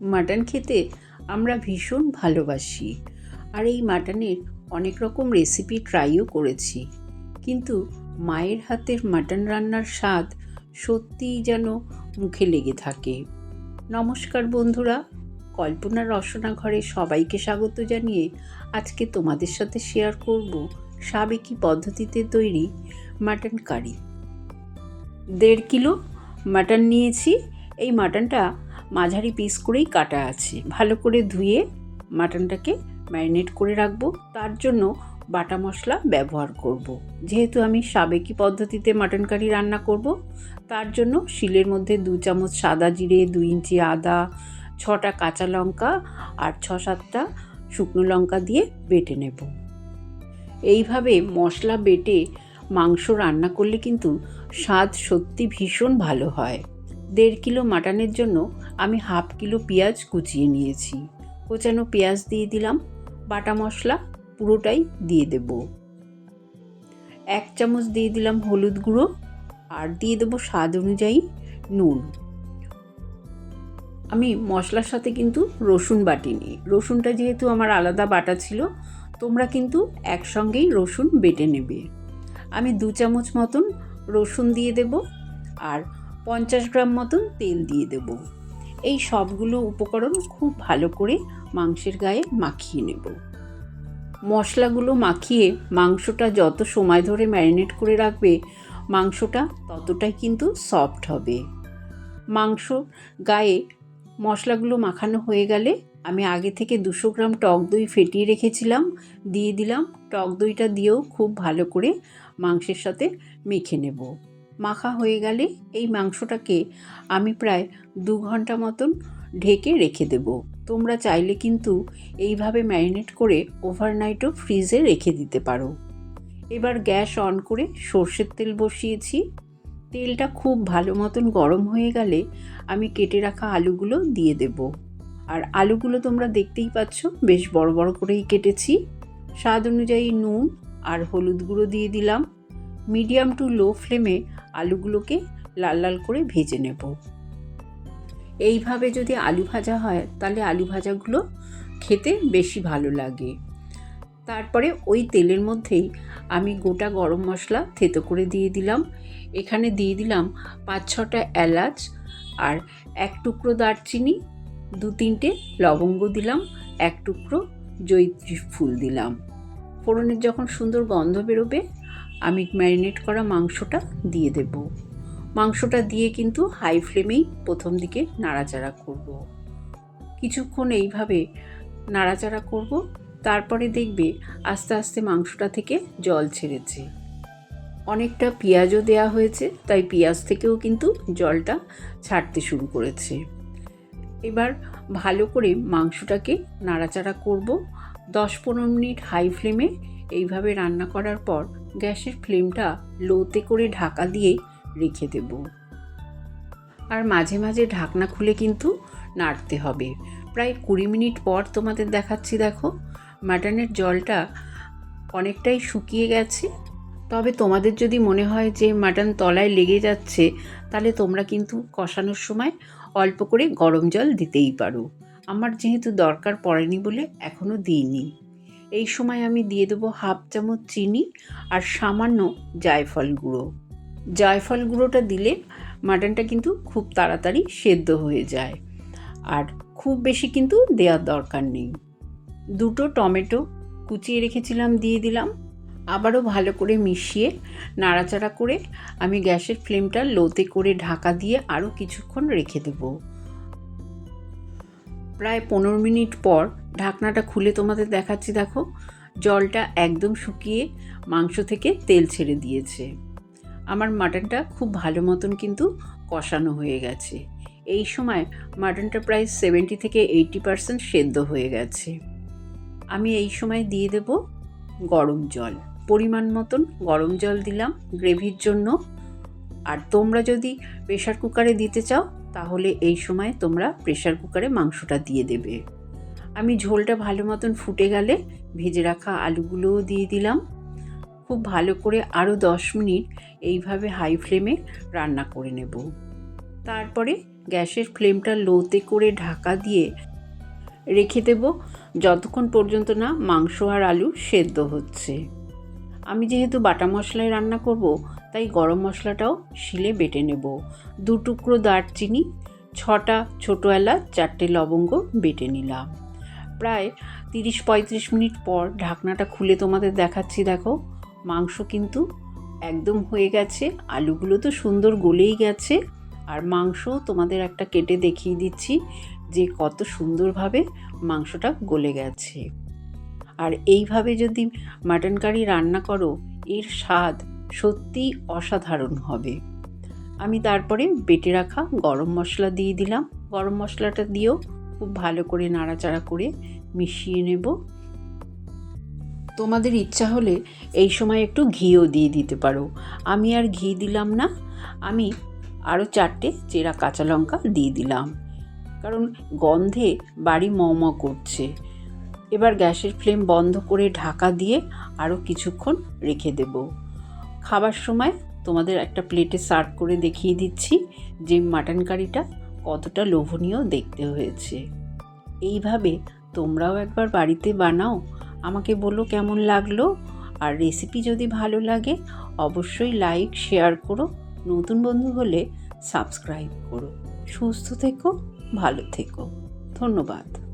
Mutton খেতে আমরা ভীষণ ভালোবাসি। আর এই মাটনের অনেক রকম রেসিপি ট্রাইও করেছি। কিন্তু মায়ের হাতের মাটন রান্নার স্বাদ সত্যিই যেন মুখে লেগে থাকে। নমস্কার বন্ধুরা, কল্পনা রসনা ঘরে সবাইকে স্বাগত জানিয়ে আজকে তোমাদের সাথে শেয়ার করব সাবেকি পদ্ধতিতে তৈরি মাটন কারি। দেড় কিলো মাটন নিয়েছি। এই মাটনটা মাঝারি পিস করেই কাটা আছে। ভালো করে ধুয়ে মাটনটাকে ম্যারিনেট করে রাখব। তার জন্য বাটা মশলা ব্যবহার করব। যেহেতু আমি সাবেকি পদ্ধতিতে মাটন কারি রান্না করব, তার জন্য শিলের মধ্যে দু চামচ সাদা জিরে, দু ইঞ্চি আদা, ছটা কাঁচা লঙ্কা আর ছ সাতটা শুকনো লঙ্কা দিয়ে বেটে নেব। এইভাবে মশলা বেটে মাংস রান্না করলে কিন্তু স্বাদ সত্যি ভীষণ ভালো হয়। দেড় কিলো মাটনের জন্য আমি হাফ কিলো পেঁয়াজ কুচিয়ে নিয়েছি। কোচানো পেঁয়াজ দিয়ে দিলাম, বাটা মশলা পুরোটাই দিয়ে দেব। এক চামচ দিয়ে দিলাম হলুদ গুঁড়ো আর দিয়ে দেবো স্বাদ অনুযায়ী নুন। আমি মশলার সাথে কিন্তু রসুন বাটিনি। রসুনটা যেহেতু আমার আলাদা বাটা ছিল, তোমরা কিন্তু একসঙ্গেই রসুন বেটে নেবে। আমি দু চামচ মতন রসুন দিয়ে দেব আর পঞ্চাশ গ্রাম মতন তেল দিয়ে দেব। এই সবগুলো উপকরণ খুব ভালো করে মাংসের গায়ে মাখিয়ে নেব। মশলাগুলো মাখিয়ে মাংসটা যত সময় ধরে ম্যারিনেট করে রাখবে, মাংসটা ততটাই কিন্তু সফট হবে। মাংস গায়ে মশলাগুলো মাখানো হয়ে গেলে আমি আগে থেকে দুশো গ্রাম টক দই ফেটিয়ে রেখেছিলাম, দিয়ে দিলাম। টক দইটা দিয়েও খুব ভালো করে মাংসের সাথে মেখে নেব। মাখা হয়ে গেলে এই মাংসটাকে আমি প্রায় দু ঘণ্টা মতন ঢেকে রেখে দেব। তোমরা চাইলে কিন্তু এইভাবে ম্যারিনেট করে ওভারনাইটও ফ্রিজে রেখে দিতে পারো। এবার গ্যাস অন করে সর্ষের তেল বসিয়েছি। তেলটা খুব ভালো মতন গরম হয়ে গেলে আমি কেটে রাখা আলুগুলো দিয়ে দেব। আর আলুগুলো তোমরা দেখতেই পাচ্ছ, বেশ বড় বড় করেই কেটেছি। স্বাদ অনুযায়ী নুন আর হলুদ গুঁড়ো দিয়ে দিলাম। মিডিয়াম টু লো ফ্লেমে আলুগুলোকে লাল লাল করে ভেজে নেব। এইভাবে যদি আলু ভাজা হয়, তাহলে আলু ভাজাগুলো খেতে বেশি ভালো লাগে। তারপরে ওই তেলের মধ্যেই আমি গোটা গরম মশলা থেতো করে দিয়ে দিলাম। এখানে দিয়ে দিলাম পাঁচ ছটা এলাচ আর এক টুকরো দারচিনি, দু তিনটে লবঙ্গ দিলাম, এক টুকরো জৈত্রী ফুল দিলাম। ফোড়নের যখন সুন্দর গন্ধ বেরোবে আমি ম্যারিনেট করা মাংসটা দিয়ে দেব। মাংসটা দিয়ে কিন্তু হাই ফ্লেমেই প্রথম দিকে নাড়াচাড়া করব। কিছুক্ষণ এইভাবে নাড়াচাড়া করব, তারপরে দেখবে আস্তে আস্তে মাংসটা থেকে জল ছেড়েছে। অনেকটা পেঁয়াজও দেয়া হয়েছে, তাই পেঁয়াজ থেকেও কিন্তু জলটা ছাড়তে শুরু করেছে। এবার ভালো করে মাংসটাকে নাড়াচাড়া করব। দশ পনেরো মিনিট হাই ফ্লেমে এইভাবে রান্না করার পর গ্যাসের ফ্লেমটা লোতে করে ঢাকা দিয়ে রেখে দেব। আর মাঝে মাঝে ঢাকনা খুলে কিন্তু নাড়তে হবে। প্রায় কুড়ি মিনিট পর তোমাদের দেখাচ্ছি, দেখো, মাটনের জলটা অনেকটাই শুকিয়ে গেছে। তবে তোমাদের যদি মনে হয় যে মাটন তলায় লেগে যাচ্ছে, তাহলে তোমরা কিন্তু কষানোর সময় অল্প করে গরম জল দিতেই পারো। আমার যেহেতু দরকার পড়েনি বলে এখনও দিইনি। এই সময় আমি দিয়ে দেবো হাফ চামচ চিনি আর সামান্য জায়ফল গুঁড়ো। জায়ফল গুঁড়োটা দিলে মাটনটা কিন্তু খুব তাড়াতাড়ি সেদ্ধ হয়ে যায়। আর খুব বেশি কিন্তু দেওয়ার দরকার নেই। দুটো টমেটো কুচিয়ে রেখেছিলাম, দিয়ে দিলাম। আবারও ভালো করে মিশিয়ে নাড়াচাড়া করে আমি গ্যাসের ফ্লেমটা লোতে করে ঢাকা দিয়ে আরও কিছুক্ষণ রেখে দেব। প্রায় পনেরো মিনিট পর ঢাকনাটা খুলে তোমাদের দেখাচ্ছি, দেখো। জলটা একদম শুকিয়ে মাংস থেকে তেল ছেড়ে দিয়েছে। আমার মাটনটা খুব ভালো মতন কিন্তু কষানো হয়ে গেছে। এই সময় মাটনটা প্রায় সেভেন্টি থেকে এইটি পারসেন্ট সেদ্ধ হয়ে গেছে। আমি এই সময় দিয়ে দেব গরম জল। পরিমাণ মতন গরম জল দিলাম গ্রেভির জন্য। আর তোমরা যদি প্রেশার কুকারে দিতে চাও, তাহলে এই সময় তোমরা প্রেশার কুকারে মাংসটা দিয়ে দেবে। আমি ঝোলটা ভালো মতন ফুটে গেলে ভেজে রাখা আলুগুলোও দিয়ে দিলাম। খুব ভালো করে আরও দশ মিনিট এইভাবে হাই ফ্লেমে রান্না করে নেব। তারপরে গ্যাসের ফ্লেমটা লোতে করে ঢাকা দিয়ে রেখে দেব। যতক্ষণ পর্যন্ত না মাংস আর আলু সেদ্ধ হচ্ছে। আমি যেহেতু বাটা মশলায় রান্না করব, তাই গরম মশলাটাও শিলে বেটে নেব। দু টুকরো দারচিনি, ছটা ছোটো এলাচ, চারটে লবঙ্গ বেটে নিলাম। প্রায় তিরিশ পঁয়ত্রিশ মিনিট পর ঢাকনাটা খুলে তোমাদের দেখাচ্ছি, দেখো। মাংস কিন্তু একদম হয়ে গেছে, আলুগুলো তো সুন্দর গলেই গেছে। আর মাংস তোমাদের একটা কেটে দেখিয়ে দিচ্ছি যে কত সুন্দরভাবে মাংসটা গলে গেছে। আর এইভাবে যদি মাটন কারি রান্না করো, এর স্বাদ সত্যিই অসাধারণ হবে। আমি তারপরে বেটে রাখা গরম মশলা দিয়ে দিলাম। গরম মশলাটা দিয়েও খুব ভালো করে নাড়াচাড়া করে মিশিয়ে নেব। তোমাদের ইচ্ছা হলে এই সময় একটু ঘিও দিয়ে দিতে পারো। আমি আর ঘি দিলাম না, আমি আরও চারটে চেরা কাঁচা লঙ্কা দিয়ে দিলাম। কারণ গন্ধে বাড়ি মম করছে। এবার গ্যাসের ফ্লেম বন্ধ করে ঢাকা দিয়ে আরও কিছুক্ষণ রেখে দেব। খাবার সময় তোমাদের একটা প্লেটে সার্ভ করে দেখিয়ে দিচ্ছি যে মাটন কারিটা কতটা লোভনীয় দেখতে হয়েছে। এইভাবে তোমরাও একবার বাড়িতে বানাও, আমাকে বলো কেমন লাগল। আর রেসিপি যদি ভালো লাগে, অবশ্যই লাইক শেয়ার করো। নতুন বন্ধু হলে সাবস্ক্রাইব করো। সুস্থ থেকো, ভালো থেকো। ধন্যবাদ।